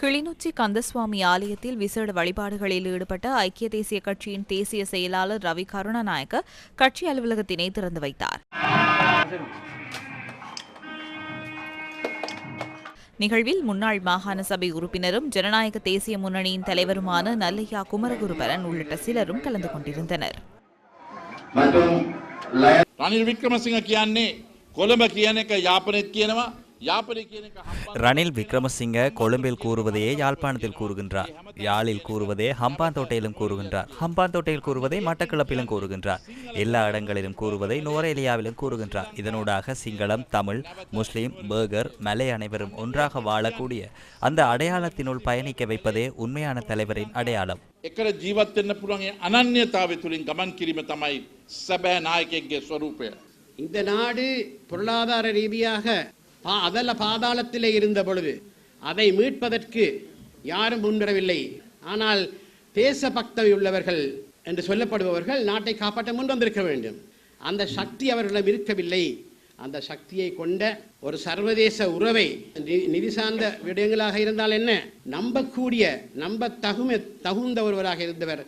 கிளிநொச்சி கந்தசுவாமி ஆலயத்தில் விசேட வழிபாடுகளில் ஈடுபட்ட ஐக்கிய தேசிய கட்சியின் தேசிய செயலாளர் ரவி கருணநாயக்க கட்சி அலுவலகத்தினை திறந்து வைத்தார். நிகழ்வில் முன்னாள் மாகாண சபை உறுப்பினரும் ஜனநாயக தேசிய முன்னணியின் தலைவருமான நல்லையா குமரகுருபரன் உள்ளிட்ட சிலரும் கலந்து கொண்டிருந்தனர். ரணில் விக்ரமசிங்க கியான்னே கொலம்ப கியானே யாப்பனை கியனவா එක යාපනයත් කියනවා යාපනය කියන එක හම්බන්තොට ரணில் விக்ரமசிங்க கொழும்பில் கூறுவதையே யாழ்ப்பாணத்தில் கூறுகின்றார் யாழில் கூறுவதே ஹம்பாந்தோட்டையிலும் கூறுகின்றார் ஹம்பாந்தோட்டையில் கூறுவதை மட்டக்களப்பிலும் கூறுகின்றார் எல்லா இடங்களிலும் கூறுவதை நுவரேலியாவிலும் கூறுகின்றார் இதனூடாக சிங்களம் தமிழ் முஸ்லிம் பேகர் மலை அனைவரும் ஒன்றாக வாழக்கூடிய அந்த அடையாளத்தினுள் பயணிக்க வைப்பதே உண்மையான தலைவரின் அடையாளம் එකට ජීවත් වෙන්න පුළුවන් ඒ අනන්‍යතාවය තුළින් ගමන් කිරීම තමයි සැබෑ නායකයෙක්ගේ ස්වරූපය. இந்த நாடு பொருளாதார ரீதியாக பா- அதல பாதாளத்திலே இருந்த பொழுது அதை மீட்பதற்கு யாரும் முன்வரவில்லை. ஆனால் தேச பக்தவை உள்ளவர்கள் என்று சொல்லப்படுபவர்கள் நாட்டை காப்பாற்ற முன் வந்திருக்க வேண்டும். அந்த சக்தி அவர்களிடம் இருக்கவில்லை. அந்த சக்தியை கொண்ட ஒரு சர்வதேச உறவை நிதி சார்ந்த விடயங்களாக இருந்தால் என்ன? நம்பக்கூடிய நம்ப தகும தகுந்த ஒருவராக இருந்தவர்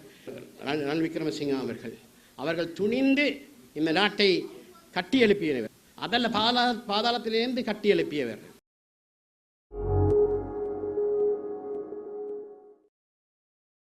ரன் விக்ரமசிங்கா அவர்கள். அவர்கள் துணிந்து இந்த நாட்டை கட்டி எழுப்பியவர் அதல்ல பாதாள பாதாளத்திலேருந்து கட்டி எழுப்பியவர்